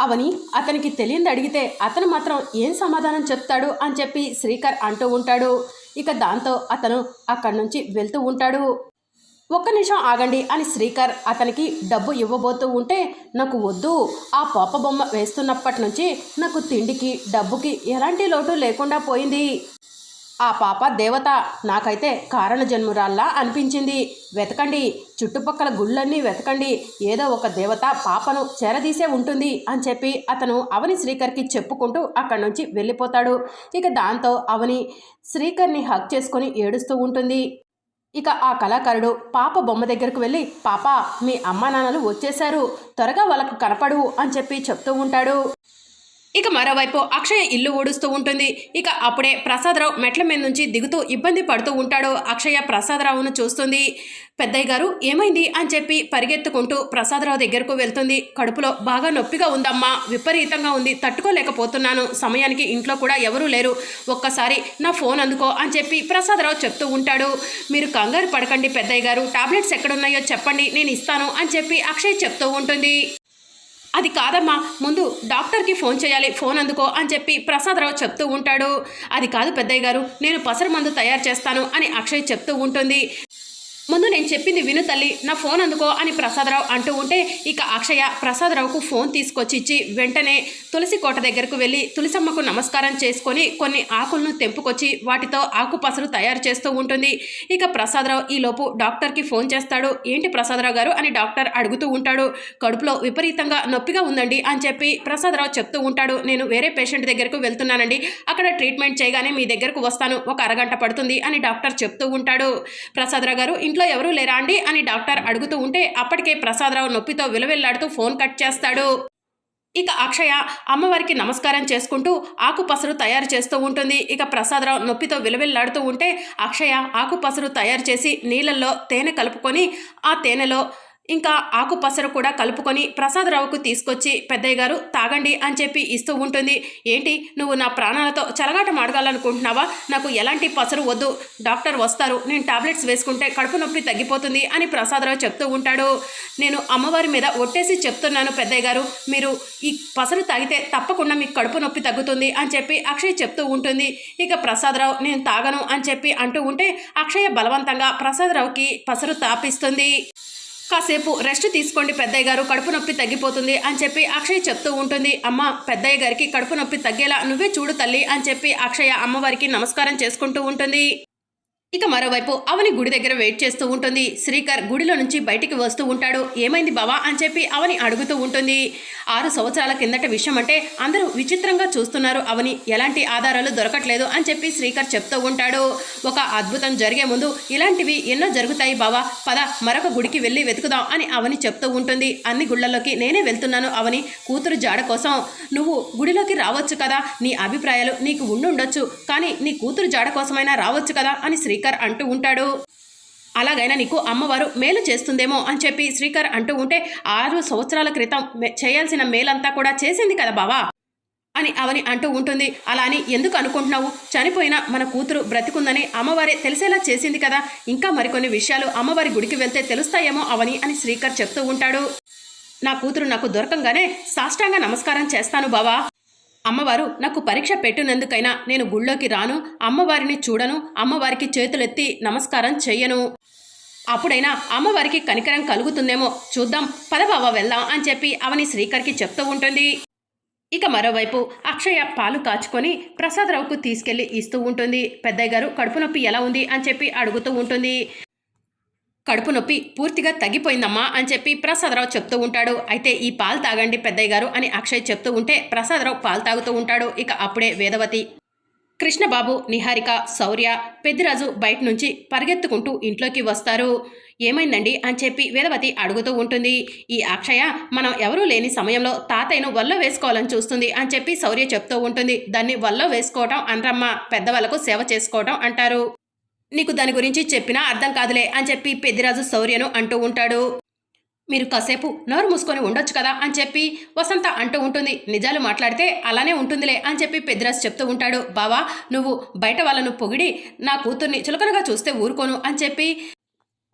అవని అతనికి తెలియంది అడిగితే అతను మాత్రం ఏం సమాధానం చెప్తాడు? అని చెప్పి శ్రీకర్ అంటూ ఉంటాడు. ఇక దాంతో అతను అక్కడి నుంచి వెళ్తూ ఉంటాడు. ఒక్క నిమిషం ఆగండి అని శ్రీకర్ అతనికి డబ్బు ఇవ్వబోతూ ఉంటే నాకు వద్దు. ఆ పాప బొమ్మ వేస్తున్నప్పటి నుంచి నాకు తిండికి డబ్బుకి ఎలాంటి లోటు లేకుండా పోయింది. ఆ పాప దేవత నాకైతే కారణ జన్మురాల్లా అనిపించింది. వెతకండి చుట్టుపక్కల గుళ్ళన్నీ వెతకండి ఏదో ఒక దేవత పాపను చేరదీసే ఉంటుంది అని చెప్పి అతను అవని శ్రీకర్కి చెప్పుకుంటూ అక్కడి నుంచి వెళ్ళిపోతాడు. ఇక దాంతో అవని శ్రీకర్ని హక్ చేసుకొని ఏడుస్తూ ఉంటుంది. ఇక ఆ కళాకారుడు పాప బొమ్మ దగ్గరకు వెళ్ళి పాప మీ అమ్మా నాన్నలు వచ్చేశారు. త్వరగా వాళ్ళకు కనపడు అని చెప్పి చెప్తూ ఉంటాడు. ఇక మరోవైపు అక్షయ ఇల్లు ఊడుస్తూ ఉంటుంది. ఇక అప్పుడే ప్రసాదరావు మెట్ల మీద నుంచి దిగుతూ ఇబ్బంది పడుతూ ఉంటాడు. అక్షయ ప్రసాదరావును చూస్తుంది. పెద్దయ్య గారు ఏమైంది? అని చెప్పి పరిగెత్తుకుంటూ ప్రసాదరావు దగ్గరకు వెళ్తుంది. కడుపులో బాగా నొప్పిగా ఉందమ్మా. విపరీతంగా ఉంది. తట్టుకోలేకపోతున్నాను. సమయానికి ఇంట్లో కూడా ఎవరూ లేరు. ఒక్కసారి నా ఫోన్ అందుకో అని చెప్పి ప్రసాదరావు చెప్తూ ఉంటాడు. మీరు కంగారు పడకండి పెద్దయ్య గారు. టాబ్లెట్స్ ఎక్కడున్నాయో చెప్పండి. నేను ఇస్తాను అని చెప్పి అక్షయ్ చెప్తూ ఉంటుంది. అది కాదమ్మా ముందు డాక్టర్కి ఫోన్ చేయాలి ఫోన్ అందుకో అని చెప్పి ప్రసాదరావు చెప్తూ ఉంటాడు. అది కాదు పెద్దయ్య గారు నేను పసరు మందు తయారు చేస్తాను అని అక్షయ్ చెప్తూ ఉంటుంది. ముందు నేను చెప్పింది విను తల్లి నా ఫోన్ అందుకో అని ప్రసాదరావు అంటూ ఉంటే ఇక అక్షయ ప్రసాదరావుకు ఫోన్ తీసుకొచ్చి ఇచ్చి వెంటనే తులసి కోట దగ్గరకు వెళ్ళి తులసమ్మకు నమస్కారం చేసుకొని కొన్ని ఆకులను తెంపుకొచ్చి వాటితో ఆకుపసరు తయారు చేస్తూ ఉంటుంది. ఇక ప్రసాదరావు ఈలోపు డాక్టర్కి ఫోన్ చేస్తాడు. ఏంటి ప్రసాదరావు గారు అని డాక్టర్ అడుగుతూ ఉంటాడు. కడుపులో విపరీతంగా నొప్పిగా ఉందండి అని చెప్పి ప్రసాదరావు చెప్తూ ఉంటాడు. నేను వేరే పేషెంట్ దగ్గరకు వెళ్తున్నానండి. అక్కడ ట్రీట్మెంట్ చేయగానే మీ దగ్గరకు వస్తాను. ఒక అరగంట పడుతుంది అని డాక్టర్ చెప్తూ ఉంటాడు. ప్రసాదరావు గారు ఇంట్లో ఎవరూ లేరా అండి అని డాక్టర్ అడుగుతూ ఉంటే అప్పటికే ప్రసాదరావు నొప్పితో విలవిల్లాడుతూ ఫోన్ కట్ చేస్తాడు. ఇక అక్షయ అమ్మవారికి నమస్కారం చేసుకుంటూ ఆకుపసరు తయారు చేస్తూ ఉంటుంది. ఇక ప్రసాదరావు నొప్పితో విలవిల్లాడుతూ ఉంటే అక్షయ ఆకుపసరు తయారు చేసి నీళ్ళల్లో తేనె కలుపుకొని ఆ తేనెలో ఇంకా ఆకు పసరు కూడా కలుపుకొని ప్రసాదరావుకు తీసుకొచ్చి పెద్దయ్య గారు తాగండి అని చెప్పి ఇస్తూ ఉంటుంది. ఏంటి నువ్వు నా ప్రాణాలతో చలగాటం మాడగాలనుకుంటున్నావా నాకు ఎలాంటి పసరు వద్దు. డాక్టర్ వస్తారు. నేను టాబ్లెట్స్ వేసుకుంటే కడుపు నొప్పి తగ్గిపోతుంది అని ప్రసాదరావు చెప్తూ ఉంటాడు. నేను అమ్మవారి మీద ఒట్టేసి చెప్తున్నాను పెద్దయ్య గారు. మీరు ఈ పసరు తాగితే తప్పకుండా మీకు కడుపు నొప్పి తగ్గుతుంది అని చెప్పి అక్షయ్ చెప్తూ ఉంటుంది. ఇక ప్రసాదరావు నేను తాగను అని చెప్పి అంటూ ఉంటే అక్షయ బలవంతంగా ప్రసాదరావుకి పసరు తాపిస్తుంది. కాసేపు రెస్ట్ తీసుకోండి పెద్దయ్య గారు కడుపు నొప్పి తగ్గిపోతుంది అని చెప్పి అక్షయ్ చెప్తూ ఉంటుంది. అమ్మ పెద్దయ్య గారికి కడుపు నొప్పి తగ్గేలా నువ్వే చూడు తల్లి అని చెప్పి అక్షయ అమ్మవారికి నమస్కారం చేసుకుంటూ ఉంటుంది. ఇక మరోవైపు అవని గుడి దగ్గర వెయిట్ చేస్తూ ఉంటుంది. శ్రీకర్ గుడిలో నుంచి బయటికి వస్తూ ఉంటాడు. ఏమైంది బావా అని చెప్పి అవని అడుగుతూ ఉంటుంది. ఆరు సంవత్సరాల కిందట విషయం అంటే అందరూ విచిత్రంగా చూస్తున్నారు అవని. ఎలాంటి ఆధారాలు దొరకట్లేదు అని చెప్పి శ్రీకర్ చెప్తూ ఉంటాడు. ఒక అద్భుతం జరిగే ముందు ఇలాంటివి ఎన్నో జరుగుతాయి బావా. పద మరొక గుడికి వెళ్ళి వెతుకుదాం అని అవని చెప్తూ ఉంటుంది. అన్ని గుళ్ళలోకి నేనే వెళ్తున్నాను అవని. కూతురు జాడ కోసం నువ్వు గుడిలోకి రావచ్చు కదా. నీ అభిప్రాయాలు నీకు ఉండుండొచ్చు. కానీ నీ కూతురు జాడ కోసమైనా రావచ్చు కదా అని శ్రీ శ్రీకర్ అంటూ ఉంటాడు. అలాగైనా నీకు అమ్మవారు మేలు చేస్తుందేమో అని చెప్పి శ్రీకర్ అంటూ ఉంటే ఆరు సంవత్సరాల క్రితం మే- చేయాల్సిన మేలంతా కూడా చేసింది కదా బావా? అని అవని అంటూ ఉంటుంది. అలా అని ఎందుకు అనుకుంటున్నావు? చనిపోయిన మన కూతురు బ్రతికుందని అమ్మవారే తెలిసేలా చేసింది కదా. ఇంకా మరికొన్ని విషయాలు అమ్మవారి గుడికి వెళ్తే తెలుస్తాయేమో అవని అని శ్రీకర్ చెప్తూ ఉంటాడు. నా కూతురు నాకు దొరకంగానే సాష్టాంగ నమస్కారం చేస్తాను బావా. అమ్మవారు నాకు పరీక్ష పెట్టినందుకైనా నేను గుళ్ళోకి రాను అమ్మవారిని చూడను అమ్మవారికి చేతులెత్తి నమస్కారం చెయ్యను. అప్పుడైనా అమ్మవారికి కనికరం కలుగుతుందేమో చూద్దాం పదబావ వెళ్దాం అని చెప్పి అవని శ్రీకర్కి చెప్తూ ఉంటుంది. ఇక మరోవైపు అక్షయ పాలు కాచుకొని ప్రసాదరావుకు తీసుకెళ్ళి ఇస్తూ ఉంటుంది. పెద్దయ్య గారు కడుపు నొప్పి ఎలా ఉంది అని చెప్పి అడుగుతూ ఉంటుంది. కడుపు నొప్పి పూర్తిగా తగ్గిపోయిందమ్మా అని చెప్పి ప్రసాదరావు చెప్తూ ఉంటాడు. అయితే ఈ పాలు తాగండి పెద్దయ్య గారు అని అక్షయ్ చెప్తూ ఉంటే ప్రసాదరావు పాలు తాగుతూ ఉంటాడు. ఇక అప్పుడే వేదవతి కృష్ణబాబు నిహారిక శౌర్య పెద్దిరాజు బయట నుంచి పరిగెత్తుకుంటూ ఇంట్లోకి వస్తారు. ఏమైందండి అని చెప్పి వేదవతి అడుగుతూ ఉంటుంది. ఈ అక్షయ మనం ఎవరూ లేని సమయంలో తాతయ్యను వల్ల వేసుకోవాలని చూస్తుంది అని చెప్పి శౌర్య చెప్తూ ఉంటుంది. దాన్ని వల్ల వేసుకోవటం అనరమ్మ పెద్దవాళ్ళకు సేవ చేసుకోవటం అంటారు. నీకు దాని గురించి చెప్పినా అర్థం కాదులే అని చెప్పి పెద్దిరాజు శౌర్యను అంటూ ఉంటాడు. మీరు కాసేపు నోరు మూసుకొని ఉండొచ్చు కదా అని చెప్పి వసంత అంటూ ఉంటుంది. నిజాలు మాట్లాడితే అలానే ఉంటుందిలే అని చెప్పి పెద్దిరాజు చెప్తూ ఉంటాడు. బావా నువ్వు బయట వాళ్ళను పొగిడి నా కూతుర్ని చులకనగా చూస్తే ఊరుకోను అని చెప్పి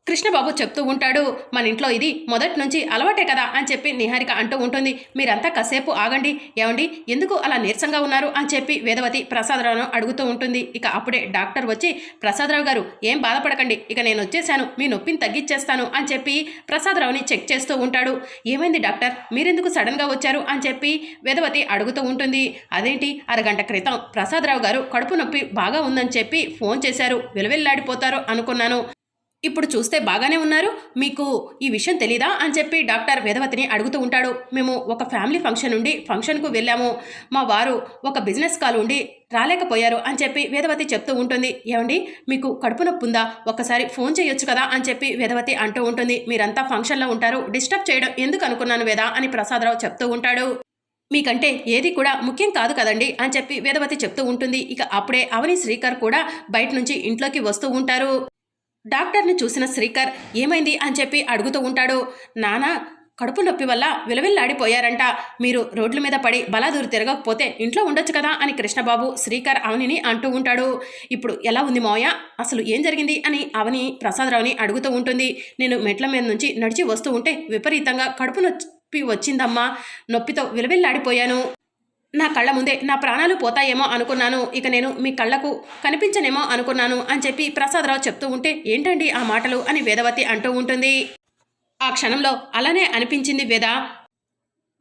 కృష్ణబాబు చెప్తూ ఉంటాడు మన ఇంట్లో ఇది మొదటి నుంచి అలవాటే కదా అని చెప్పి నిహారిక అంటూ ఉంటుంది. మీరంతా కాసేపు ఆగండి. ఏమండి? ఎందుకు అలా నీరసంగా ఉన్నారు? అని చెప్పి వేదవతి ప్రసాదరావును అడుగుతూ ఉంటుంది. ఇక అప్పుడే డాక్టర్ వచ్చి ప్రసాదరావు గారు ఏం బాధపడకండి. ఇక నేను వచ్చేసాను. మీ నొప్పిని తగ్గించేస్తాను అని చెప్పి ప్రసాదరావుని చెక్ చేస్తూ ఉంటాడు. ఏమైంది డాక్టర్? మీరెందుకు సడన్గా వచ్చారు? అని చెప్పి వేదవతి అడుగుతూ ఉంటుంది. అదేంటి? అరగంట క్రితం ప్రసాదరావు గారు కడుపు నొప్పి బాగా ఉందని చెప్పి ఫోన్ చేశారు. విలువెల్లాడిపోతారు అనుకున్నాను. ఇప్పుడు చూస్తే బాగానే ఉన్నారు. మీకు ఈ విషయం తెలీదా అని చెప్పి డాక్టర్ వేదవతిని అడుగుతూ ఉంటాడు. మేము ఒక ఫ్యామిలీ ఫంక్షన్ ఉండి ఫంక్షన్కు వెళ్ళాము. మా వారు ఒక బిజినెస్ కాల్ ఉండి రాలేకపోయారు అని చెప్పి వేదవతి చెప్తూ ఉంటుంది. ఏమండి? మీకు కడుపు నొప్పి ఉందా? ఒక్కసారి ఫోన్ చేయొచ్చు కదా అని చెప్పి వేదవతి అంటూ ఉంటుంది. మీరంతా ఫంక్షన్లో ఉంటారు. డిస్టర్బ్ చేయడం ఎందుకు అనుకున్నాను వేదా అని ప్రసాదరావు చెప్తూ ఉంటాడు. మీకంటే ఏది కూడా ముఖ్యం కాదు కదండి అని చెప్పి వేదవతి చెప్తూ ఉంటుంది. ఇక అప్పుడే అవని శ్రీకర్ కూడా బయట నుంచి ఇంట్లోకి వస్తూ ఉంటారు. డాక్టర్ని చూసిన శ్రీకర్ ఏమైంది? అని చెప్పి అడుగుతూ ఉంటాడు. నానా కడుపు నొప్పి వల్ల విలవిల్లాడిపోయారంట. మీరు రోడ్ల మీద పడి బలాదూరు తిరగకపోతే ఇంట్లో ఉండొచ్చు కదా? అని కృష్ణబాబు శ్రీకర్ అవనిని అంటూ ఉంటాడు. ఇప్పుడు ఎలా ఉంది మోయ అసలు ఏం జరిగింది? అని అవని ప్రసాదరావుని అడుగుతూ ఉంటుంది. నేను మెట్ల మీద నుంచి నడిచి వస్తూ ఉంటే విపరీతంగా కడుపు నొప్పి వచ్చిందమ్మా. నొప్పితో విలవిల్లాడిపోయాను. నా కళ్ళ ముందే నా ప్రాణాలు పోతాయేమో అనుకున్నాను. ఇక నేను మీ కళ్ళకు కనిపించనేమో అనుకున్నాను అని చెప్పి ప్రసాదరావు చెప్తూ ఉంటే ఏంటండి ఆ మాటలు? అని వేదవతి అంటూ ఉంటుంది. ఆ క్షణంలో అలానే అనిపించింది వేద.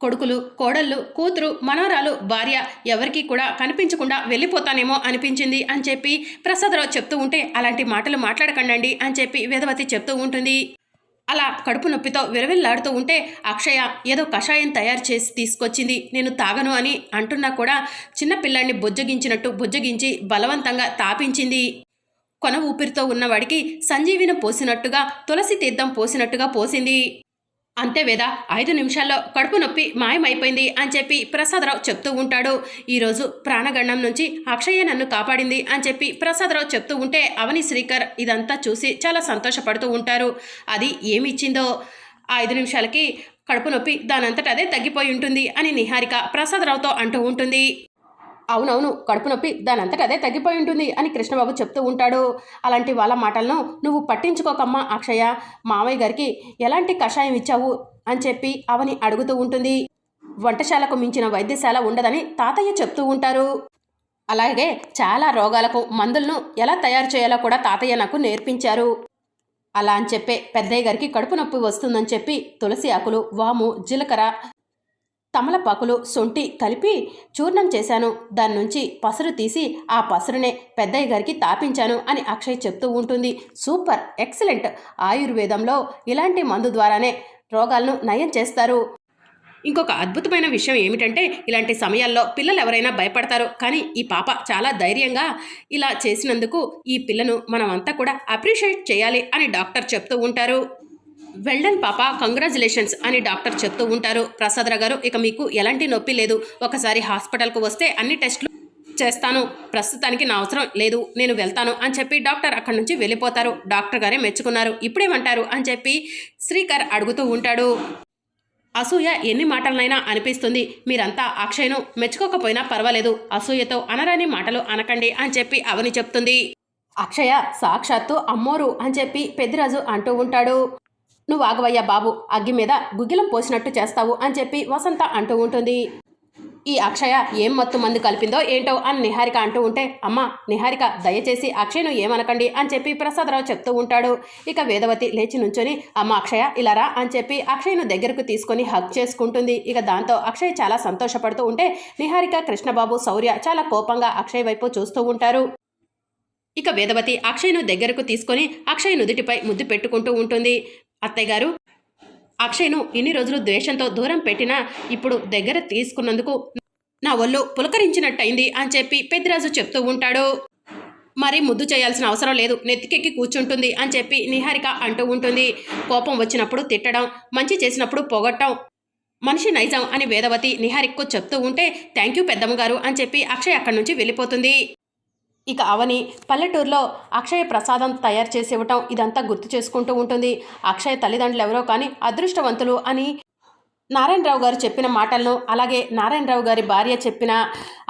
కొడుకులు కోడళ్ళు కూతురు మనవరాలు భార్య ఎవరికీ కూడా కనిపించకుండా వెళ్ళిపోతానేమో అనిపించింది అని చెప్పి ప్రసాదరావు చెప్తూ ఉంటే అలాంటి మాటలు మాట్లాడకండి అని చెప్పి వేదవతి చెప్తూ ఉంటుంది. అలా కడుపు నొప్పితో విరవిల్లాడుతూ ఉంటే అక్షయ ఏదో కషాయం తయారు చేసి తీసుకొచ్చింది. నేను తాగను అని అంటున్నా కూడా చిన్నపిల్లాన్ని బుజ్జగించినట్టు బుజ్జగించి బలవంతంగా తాపించింది. కొన ఊపిరితో ఉన్నవాడికి సంజీవిని పోసినట్టుగా తులసి తీర్థం పోసినట్టుగా పోసింది. అంతే వేద? ఐదు నిమిషాల్లో కడుపు నొప్పి మాయమైపోయింది అని చెప్పి ప్రసాదరావు చెప్తూ ఉంటాడు. ఈరోజు ప్రాణగండం నుంచి అక్షయ నన్ను కాపాడింది అని చెప్పి ప్రసాదరావు చెప్తూ ఉంటే అవని శ్రీకర్ ఇదంతా చూసి చాలా సంతోషపడుతూ ఉంటారు. అది ఏమి ఇచ్చిందో ఐదు నిమిషాలకి కడుపు నొప్పి దానంతట అదే తగ్గిపోయి ఉంటుంది అని నిహారిక ప్రసాదరావుతో అంటూ ఉంటుంది. అవునవును కడుపు నొప్పి దానంతట అదే తగ్గిపోయి ఉంటుంది అని కృష్ణబాబు చెప్తూ ఉంటాడు. అలాంటి వాళ్ళ మాటలను నువ్వు పట్టించుకోకమ్మా అక్షయ. మామయ్య గారికి ఎలాంటి కషాయం ఇచ్చావు అని చెప్పి అవని అడుగుతూ ఉంటుంది. వంటశాలకు మించిన వైద్యశాల ఉండదని తాతయ్య చెప్తూ ఉంటారు. అలాగే చాలా రోగాలకు మందులను ఎలా తయారు చేయాలో కూడా తాతయ్య నాకు నేర్పించారు. అలా అని చెప్పే పెద్దయ్య గారికి కడుపు నొప్పి వస్తుందని చెప్పి తులసి ఆకులు వాము జీలకర్ర తమలపాకులు సొంటి కలిపి చూర్ణం చేశాను. దాని నుంచి పసరు తీసి ఆ పసరునే పెద్దయ్య గారికి తాపించాను అని అక్షయ్ చెప్తూ ఉంటుంది. సూపర్! ఎక్సలెంట్! ఆయుర్వేదంలో ఇలాంటి మందు ద్వారానే రోగాలను నయం చేస్తారు. ఇంకొక అద్భుతమైన విషయం ఏమిటంటే ఇలాంటి సమయాల్లో పిల్లలు ఎవరైనా భయపడతారు. కానీ ఈ పాప చాలా ధైర్యంగా ఇలా చేసినందుకు ఈ పిల్లను మనమంతా కూడా అప్రిషియేట్ చేయాలి అని డాక్టర్ చెప్తూ ఉంటారు. వెల్డన్ పాప కంగ్రాచులేషన్స్ అని డాక్టర్ చెప్తూ ఉంటారు. ప్రసాదరావు గారు ఇక మీకు ఎలాంటి నొప్పి లేదు. ఒకసారి హాస్పిటల్కు వస్తే అన్ని టెస్టులు చేస్తాను. ప్రస్తుతానికి నా అవసరం లేదు. నేను వెళ్తాను అని చెప్పి డాక్టర్ అక్కడి నుంచి వెళ్ళిపోతారు. డాక్టర్ గారే మెచ్చుకున్నారు. ఇప్పుడేమంటారు అని చెప్పి శ్రీకర్ అడుగుతూ ఉంటాడు. అసూయ ఎన్ని మాటలనైనా అనిపిస్తుంది. మీరంతా అక్షయ్ను మెచ్చుకోకపోయినా పర్వాలేదు. అసూయతో అనరాని మాటలు అనకండి అని చెప్పి అవని చెప్తుంది. అక్షయ సాక్షాత్తు అమ్మోరు అని చెప్పి పెద్దిరాజు అంటూ ఉంటాడు. నువ్వు ఆగవయ్యా బాబు అగ్గి మీద గుగ్గిలం పోసినట్టు చేస్తావు అని చెప్పి వసంత అంటూ ఉంటుంది. ఈ అక్షయ ఏం మత్తు మందు కలిపిందో ఏంటో అని నిహారిక అంటూ ఉంటే అమ్మ నిహారిక దయచేసి అక్షయ్ను ఏమనకండి అని చెప్పి ప్రసాదరావు చెప్తూ ఉంటాడు. ఇక వేదవతి లేచి నుంచొని అమ్మ అక్షయ ఇలారా అని చెప్పి అక్షయ్ను దగ్గరకు తీసుకొని హగ్ చేసుకుంటుంది. ఇక దాంతో అక్షయ్ చాలా సంతోషపడుతూ ఉంటే నిహారిక కృష్ణబాబు శౌర్య చాలా కోపంగా అక్షయ్ వైపు చూస్తూ ఉంటారు. ఇక వేదవతి అక్షయ్ను దగ్గరకు తీసుకొని అక్షయ్ నుదుటిపై ముద్దు పెట్టుకుంటూ ఉంటుంది. అత్తయ్య గారు అక్షయ్ను ఇన్ని రోజులు ద్వేషంతో దూరం పెట్టినా ఇప్పుడు దగ్గర తీసుకున్నందుకు నా ఒళ్ళు పులకరించినట్టయింది అని చెప్పి పెద్దిరాజు చెప్తూ ఉంటాడు. మరి ముద్దు చేయాల్సిన అవసరం లేదు నెత్తికెక్కి కూర్చుంటుంది అని చెప్పి నిహారిక అంటూ ఉంటుంది. కోపం వచ్చినప్పుడు తిట్టడం మంచి చేసినప్పుడు పొగట్టం మనిషి నైజం అని వేదవతి నిహారిక్కు చెప్తూ ఉంటే థ్యాంక్ యూ పెద్దమ్మగారు అని చెప్పి అక్షయ్ అక్కడి నుంచి వెళ్ళిపోతుంది. ఇక అవని పల్లెటూరులో అక్షయ ప్రసాదం తయారు చేసి ఇవ్వటం ఇదంతా గుర్తు చేసుకుంటూ ఉంటుంది. అక్షయ తల్లిదండ్రులు ఎవరో కానీ అదృష్టవంతులు అని నారాయణరావు గారు చెప్పిన మాటలను అలాగే నారాయణరావు గారి భార్య చెప్పిన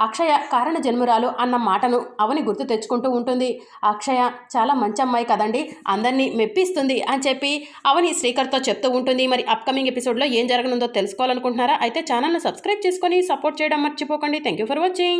అక్షయ కారణ జన్మురాలు అన్న మాటను అవని గుర్తు తెచ్చుకుంటూ ఉంటుంది. అక్షయ చాలా మంచి అమ్మాయి కదండి అందరినీ మెప్పిస్తుంది అని చెప్పి అవని శ్రీకర్తో చెప్తూ ఉంటుంది. మరి అప్కమింగ్ ఎపిసోడ్లో ఏం జరగనుందో తెలుసుకోవాలనుకుంటున్నారా? అయితే ఛానల్ను సబ్స్క్రైబ్ చేసుకొని సపోర్ట్ చేయడం మర్చిపోకండి. Thank you for watching